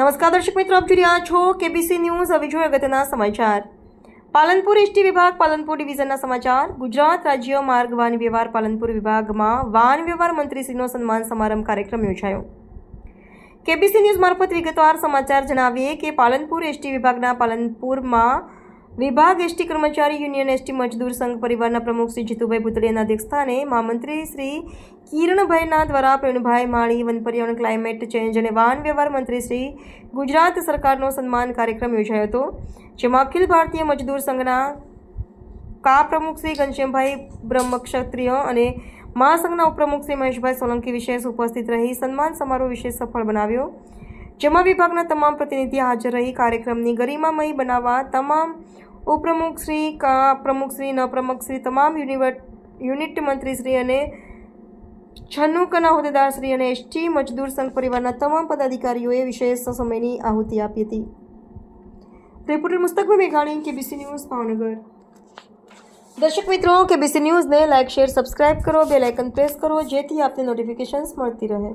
નમસ્કાર દર્શક મિત્રો, આપ જોઈ રહ્યા છો કેબીસી ન્યૂઝ હવે જોઈએ અગત્યના સમાચાર. પાલનપુર એસટી વિભાગ, પાલનપુર ડિવિઝનના સમાચાર. ગુજરાત રાજ્ય માર્ગ વાહન વ્યવહાર પાલનપુર વિભાગમાં વાહન વ્યવહાર મંત્રીશ્રીનો સન્માન સમારંભ કાર્યક્રમ યોજાયો. કેબીસી ન્યૂઝ મારફત વિગતવાર સમાચાર જણાવીએ કે પાલનપુર એસટી વિભાગના પાલનપુરમાં વિભાગ એસટી કર્મચારી યુનિયન એસટી મજદૂર સંઘ પરિવારના પ્રમુખ શ્રી જીતુભાઈ ભૂતળિયાના અધ્યક્ષસ્થાને મહામંત્રી શ્રી કિરણભાઈના દ્વારા પ્રવીણભાઈ માળી, વન પર્યાવરણ, ક્લાઇમેટ ચેન્જ અને વાહન વ્યવહાર મંત્રી શ્રી ગુજરાત સરકારનો સન્માન કાર્યક્રમ યોજાયો હતો, જેમાં અખિલ ભારતીય મજદૂર સંઘના કા પ્રમુખ શ્રી ઘનશ્યામભાઈ બ્રહ્મક્ષત્રિય અને મહાસંઘના ઉપપ્રમુખ શ્રી મહેશભાઈ સોલંકી વિશેષ ઉપસ્થિત રહી સન્માન સમારોહ વિશેષ સફળ બનાવ્યો. જેમાં વિભાગના તમામ પ્રતિનિધિ હાજર રહી કાર્યક્રમની ગરિમામય બનાવવા તમામ ઉપપ્રમુખશ્રી કા, પ્રમુખ શ્રી ન પ્રમુખ શ્રી, તમામ યુનિટ મંત્રી શ્રી અને છન્નુકના હોદ્દેદાર શ્રી અને એસટી મજદૂર સંઘ પરિવારના તમામ પદાધિકારીઓએ વિશેષ સમયની આહુતિ આપી હતી. રિપોર્ટર મુસ્તકભાઈ મેઘાણી, કેબીસી ન્યૂઝ, ભાવનગર. દર્શક મિત્રો, કેબીસી ન્યૂઝને લાઇક, શેર, સબસ્ક્રાઇબ કરો, બેલ આઇકન પ્રેસ કરો, જેથી આપને નોટિફિકેશન્સ મળતી રહે.